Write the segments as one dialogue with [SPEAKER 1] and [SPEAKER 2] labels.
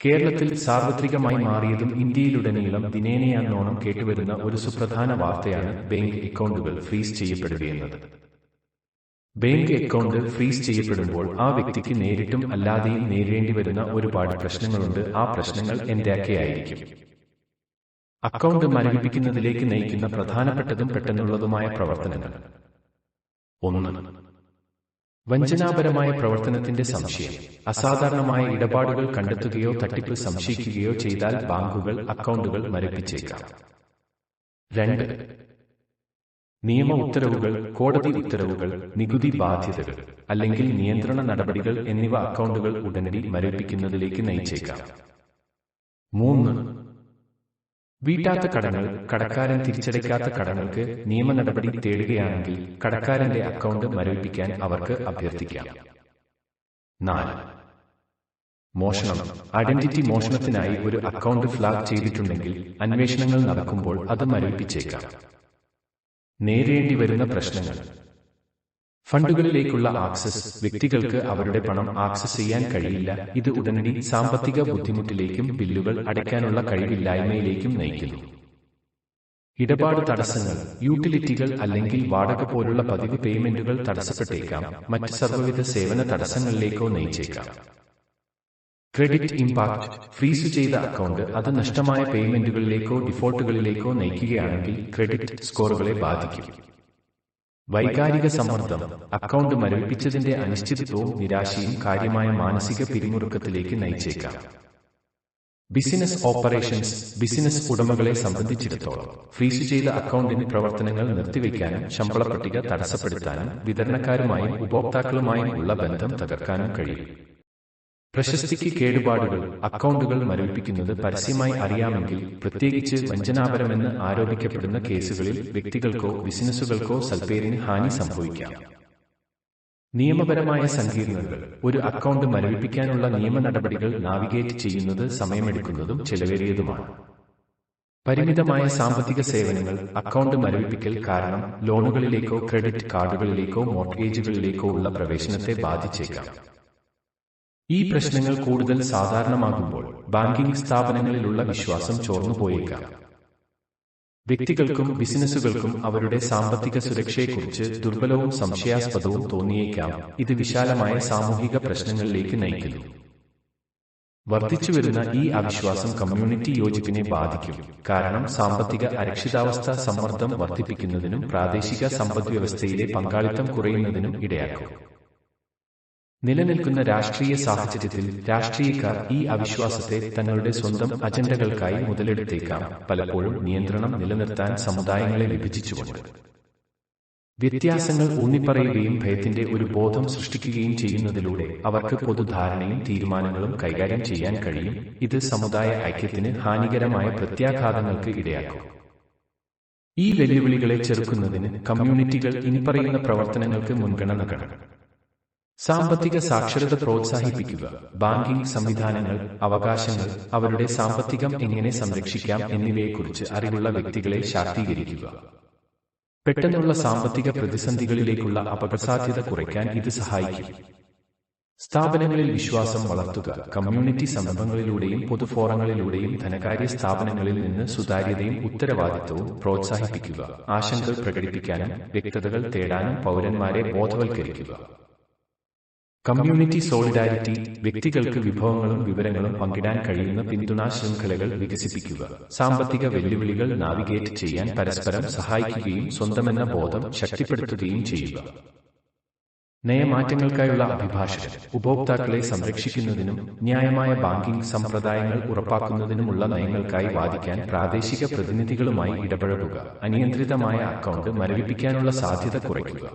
[SPEAKER 1] കേരളത്തിൽ സാർവത്രികമായി മാറിയതും ഇന്ത്യയിലുടനീളം ദിനേനയാന്നോണം കേട്ടുവരുന്ന ഒരു സുപ്രധാന വാർത്തയാണ് ബാങ്ക് അക്കൗണ്ടുകൾ ഫ്രീസ് ചെയ്യപ്പെടുകയെന്നത്. ബാങ്ക് അക്കൗണ്ട് ഫ്രീസ് ചെയ്യപ്പെടുമ്പോൾ ആ വ്യക്തിക്ക് നേരിട്ടും അല്ലാതെയും നേരിടേണ്ടി വരുന്ന ഒരുപാട് പ്രശ്നങ്ങളുണ്ട്. ആ പ്രശ്നങ്ങൾ എന്തൊക്കെയായിരിക്കും അക്കൗണ്ട് മരവിപ്പിക്കുന്നതിലേക്ക് നയിക്കുന്ന പ്രധാനപ്പെട്ടതും പെട്ടെന്നുള്ളതുമായ പ്രവർത്തനങ്ങൾ. ഒന്ന് വഞ്ചനാപരമായ പ്രവർത്തനത്തിന്റെ സംശയം. അസാധാരണമായ ഇടപാടുകൾ കണ്ടെത്തുകയോ തട്ടിപ്പ് സംശയിക്കുകയോ ചെയ്താൽ ബാങ്കുകൾ അക്കൗണ്ടുകൾ മരവിപ്പിച്ചേക്കാം. രണ്ട്. നിയമ ഉത്തരവുകൾ കോടതി ഉത്തരവുകൾ നികുതി ബാധ്യതകൾ അല്ലെങ്കിൽ നിയന്ത്രണ നടപടികൾ എന്നിവ അക്കൗണ്ടുകൾ ഉടനടി മരവിപ്പിക്കുന്നതിലേക്ക് നയിച്ചേക്കാം. മൂന്ന്. വീട്ടാത്ത കടങ്ങൾ കടക്കാരൻ തിരിച്ചടയ്ക്കാത്ത കടങ്ങൾക്ക് നിയമ നടപടി തേടുകയാണെങ്കിൽ കടക്കാരന്റെ അക്കൗണ്ട് മരവിപ്പിക്കാൻ അവർക്ക് അഭ്യർത്ഥിക്കാം. നാല്. മോഷണം. ഐഡന്റിറ്റി മോഷണത്തിനായി ഒരു അക്കൗണ്ട് ഫ്ലാഗ് ചെയ്തിട്ടുണ്ടെങ്കിൽ അന്വേഷണങ്ങൾ നടക്കുമ്പോൾ അത് മരവിപ്പിച്ചേക്കാം. നേരിടേണ്ടി വരുന്ന പ്രശ്നങ്ങൾ. ഫണ്ടുകളിലേക്കുള്ള ആക്സസ് വ്യക്തികൾക്ക് അവരുടെ പണം ആക്സസ് ചെയ്യാൻ കഴിയില്ല. ഇത് ഉടനടി സാമ്പത്തിക ബുദ്ധിമുട്ടിലേക്കും ബില്ലുകൾ അടയ്ക്കാനുള്ള കഴിവില്ലായ്മയിലേക്കും നയിക്കുന്നു. ഇടപാട് തടസ്സങ്ങൾ യൂട്ടിലിറ്റികൾ അല്ലെങ്കിൽ വാടക പോലുള്ള പതിവ് പേയ്മെന്റുകൾ തടസ്സപ്പെട്ടേക്കാം. മറ്റ് സർവവിധ സേവന തടസ്സങ്ങളിലേക്കോ നയിച്ചേക്കാം. ക്രെഡിറ്റ് ഇമ്പാക്ട് ഫ്രീസ് ചെയ്ത അക്കൗണ്ട് അത് നഷ്ടമായ പേയ്മെന്റുകളിലേക്കോ ഡിഫോൾട്ടുകളിലേക്കോ നയിക്കുകയാണെങ്കിൽ ക്രെഡിറ്റ് സ്കോറുകളെ ബാധിക്കും. വൈകാരിക സമ്മർദ്ദം അക്കൗണ്ട് മരവിപ്പിച്ചതിന്റെ അനിശ്ചിതത്വവും നിരാശയും കാര്യമായ മാനസിക പിരിമുറുക്കത്തിലേക്ക് നയിച്ചേക്കാം. ബിസിനസ് ഓപ്പറേഷൻസ് ബിസിനസ് ഉടമകളെ സംബന്ധിച്ചിടത്തോളം ഫ്രീസ് ചെയ്ത അക്കൗണ്ടിന് പ്രവർത്തനങ്ങൾ നിർത്തിവെക്കാനും ശമ്പള പട്ടിക തടസ്സപ്പെടുത്താനും വിതരണക്കാരുമായും ഉപഭോക്താക്കളുമായും ഉള്ള ബന്ധം തകർക്കാനും കഴിയും. പ്രശസ്തിക്ക് കേടുപാടുകൾ അക്കൗണ്ടുകൾ മരവിപ്പിക്കുന്നത് പരസ്യമായി അറിയാമെങ്കിൽ പ്രത്യേകിച്ച് വഞ്ചനാപരമെന്ന് ആരോപിക്കപ്പെടുന്ന കേസുകളിൽ വ്യക്തികൾക്കോ ബിസിനസ്സുകൾക്കോ സൽപ്പേരിന് ഹാനി സംഭവിക്കാം. നിയമപരമായ സങ്കീർണതകൾ ഒരു അക്കൗണ്ട് മരവിപ്പിക്കാനുള്ള നിയമ നടപടികൾ നാവിഗേറ്റ് ചെയ്യുന്നത് സമയമെടുക്കുന്നതും ചെലവേറിയതുമാണ്. പരിമിതമായ സാമ്പത്തിക സേവനങ്ങൾ അക്കൗണ്ട് മരവിപ്പിക്കൽ കാരണം ലോണുകളിലേക്കോ ക്രെഡിറ്റ് കാർഡുകളിലേക്കോ മോർഗേജുകളിലേക്കോ ഉള്ള പ്രവേശനത്തെ ബാധിച്ചേക്കാം. ഈ പ്രശ്നങ്ങൾ കൂടുതൽ സാധാരണമാകുമ്പോൾ ബാങ്കിംഗ് സ്ഥാപനങ്ങളിലുള്ള വിശ്വാസം ചോർന്നു പോയേക്കാം. വ്യക്തികൾക്കും ബിസിനസ്സുകൾക്കും അവരുടെ സാമ്പത്തിക സുരക്ഷയെക്കുറിച്ച് ദുർബലവും സംശയാസ്പദവും തോന്നിയേക്കാം. ഇത് വിശാലമായ സാമൂഹിക പ്രശ്നങ്ങളിലേക്ക് നയിക്കുന്നു. വർദ്ധിച്ചുവരുന്ന ഈ അവിശ്വാസം കമ്മ്യൂണിറ്റി യോജിപ്പിനെ ബാധിക്കും. കാരണം സാമ്പത്തിക അരക്ഷിതാവസ്ഥ സമ്മർദ്ദം വർദ്ധിപ്പിക്കുന്നതിനും പ്രാദേശിക സമ്പദ്വ്യവസ്ഥയിലെ പങ്കാളിത്തം കുറയുന്നതിനും ഇടയാക്കും. നിലനിൽക്കുന്ന രാഷ്ട്രീയ സാഹചര്യത്തിൽ രാഷ്ട്രീയക്കാർ ഈ അവിശ്വാസത്തെ തങ്ങളുടെ സ്വന്തം അജണ്ടകൾക്കായി മുതലെടുത്തേക്കാം. പലപ്പോഴും നിയന്ത്രണം നിലനിർത്താൻ സമുദായങ്ങളെ വിഭജിച്ചുകൊണ്ട്. വ്യത്യാസങ്ങൾ ഊന്നിപ്പറയുകയും ഭയത്തിന്റെ ഒരു ബോധം സൃഷ്ടിക്കുകയും ചെയ്യുന്നതിലൂടെ അവർക്ക് പൊതുധാരണയും തീരുമാനങ്ങളും കൈകാര്യം ചെയ്യാൻ കഴിയും. ഇത് സമുദായ ഐക്യത്തിന് ഹാനികരമായ പ്രത്യാഘാതങ്ങൾക്ക് ഇടയാക്കും. ഈ വെല്ലുവിളികളെ ചെറുക്കുന്നതിന് കമ്മ്യൂണിറ്റികൾ ഇനിപ്പറയുന്ന പ്രവർത്തനങ്ങൾക്ക് മുൻഗണന നൽകണം. സാമ്പത്തിക സാക്ഷരത പ്രോത്സാഹിപ്പിക്കുക. ബാങ്കിംഗ് സംവിധാനങ്ങൾ അവകാശങ്ങൾ അവരുടെ സാമ്പത്തികം എങ്ങനെ സംരക്ഷിക്കാം എന്നിവയെക്കുറിച്ച് അറിവുള്ള വ്യക്തികളെ ശാക്തീകരിക്കുക. പെട്ടെന്നുള്ള സാമ്പത്തിക പ്രതിസന്ധികളിലേക്കുള്ള അപകടസാധ്യത കുറയ്ക്കാൻ ഇത് സഹായിക്കും. സ്ഥാപനങ്ങളിൽ വിശ്വാസം വളർത്തുക. കമ്മ്യൂണിറ്റി സംരംഭങ്ങളിലൂടെയും പൊതുഫോറങ്ങളിലൂടെയും ധനകാര്യ സ്ഥാപനങ്ങളിൽ നിന്ന് സുതാര്യതയും ഉത്തരവാദിത്വവും പ്രോത്സാഹിപ്പിക്കുക. ആശങ്കകൾ പ്രകടിപ്പിക്കാനും വ്യക്തതകൾ തേടാനും പൗരന്മാരെ ബോധവൽക്കരിക്കുക. കമ്മ്യൂണിറ്റി സോളിഡാരിറ്റി വ്യക്തികൾക്ക് വിഭവങ്ങളും വിവരങ്ങളും പങ്കിടാൻ കഴിയുന്ന പിന്തുണാ ശൃംഖലകൾ വികസിപ്പിക്കുക. സാമ്പത്തിക വെല്ലുവിളികൾ നാവിഗേറ്റ് ചെയ്യാൻ പരസ്പരം സഹായിക്കുകയും സ്വന്തമെന്ന ബോധം ശക്തിപ്പെടുത്തുകയും ചെയ്യുക. നയമാറ്റങ്ങൾക്കായുള്ള അഭിഭാഷകൻ ഉപഭോക്താക്കളെ സംരക്ഷിക്കുന്നതിനും ന്യായമായ ബാങ്കിംഗ് സമ്പ്രദായങ്ങൾ ഉറപ്പാക്കുന്നതിനുമുള്ള നയങ്ങൾക്കായി വാദിക്കാൻ പ്രാദേശിക പ്രതിനിധികളുമായി ഇടപഴകുക. അനിയന്ത്രിതമായ അക്കൗണ്ട് മരവിപ്പിക്കാനുള്ള സാധ്യത കുറയ്ക്കുക.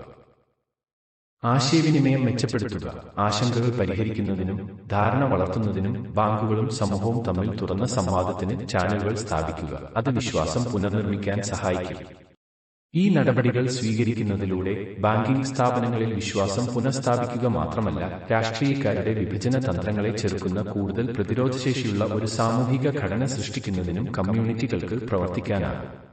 [SPEAKER 1] ആശയവിനിമയം മെച്ചപ്പെടുത്തുക ആശങ്കകൾ പരിഹരിക്കുന്നതിനും ധാരണ വളർത്തുന്നതിനും ബാങ്കുകളും സമൂഹവും തമ്മിൽ തുറന്ന സംവാദത്തിന് ചാനലുകൾ സ്ഥാപിക്കുക. അത് വിശ്വാസം പുനർനിർമ്മിക്കാൻ സഹായിക്കും. ഈ നടപടികൾ സ്വീകരിക്കുന്നതിലൂടെ ബാങ്കിംഗ് സ്ഥാപനങ്ങളിൽ വിശ്വാസം പുനഃസ്ഥാപിക്കുക മാത്രമല്ല രാഷ്ട്രീയക്കാരുടെ വിഭജന തന്ത്രങ്ങളെ ചെറുക്കുന്ന കൂടുതൽ പ്രതിരോധശേഷിയുള്ള ഒരു സാമൂഹിക ഘടന സൃഷ്ടിക്കുന്നതിനും കമ്മ്യൂണിറ്റികൾക്ക് പ്രവർത്തിക്കാനാകും.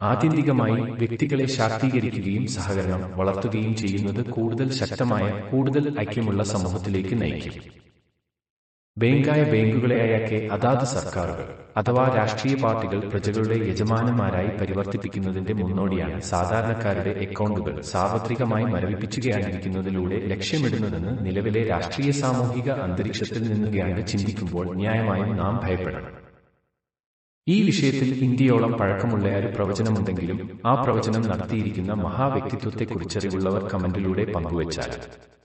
[SPEAKER 1] ആത്യന്തികമായി വ്യക്തികളെ ശാക്തീകരിക്കുകയും സഹകരണം വളർത്തുകയും ചെയ്യുന്നത് കൂടുതൽ ശക്തമായ കൂടുതൽ ഐക്യമുള്ള സമൂഹത്തിലേക്ക് നയിക്കും. ബാങ്കായ ബാങ്കുകളെയായൊക്കെ അതാത് സർക്കാരുകൾ അഥവാ രാഷ്ട്രീയ പാർട്ടികൾ പ്രജകളുടെ യജമാനന്മാരായി പരിവർത്തിപ്പിക്കുന്നതിന്റെ മുന്നോടിയാണ് സാധാരണക്കാരുടെ അക്കൗണ്ടുകൾ സാർവത്രികമായി മരവിപ്പിച്ചുകയായിരിക്കുന്നതിലൂടെ ലക്ഷ്യമിടുന്നതെന്ന് നിലവിലെ രാഷ്ട്രീയ സാമൂഹിക അന്തരീക്ഷത്തിൽ നിന്നുകയാണ് ചിന്തിക്കുമ്പോൾ ന്യായമായും നാം ഭയപ്പെടണം. ഈ വിഷയത്തിൽ ഇന്ത്യയോളം പഴക്കമുള്ള ഒരു പ്രവചനമുണ്ടെങ്കിലും ആ പ്രവചനം നടത്തിയിരിക്കുന്ന മഹാവ്യക്തിത്വത്തെക്കുറിച്ചറിവുള്ളവർ കമന്റിലൂടെ പങ്കുവച്ചാൽ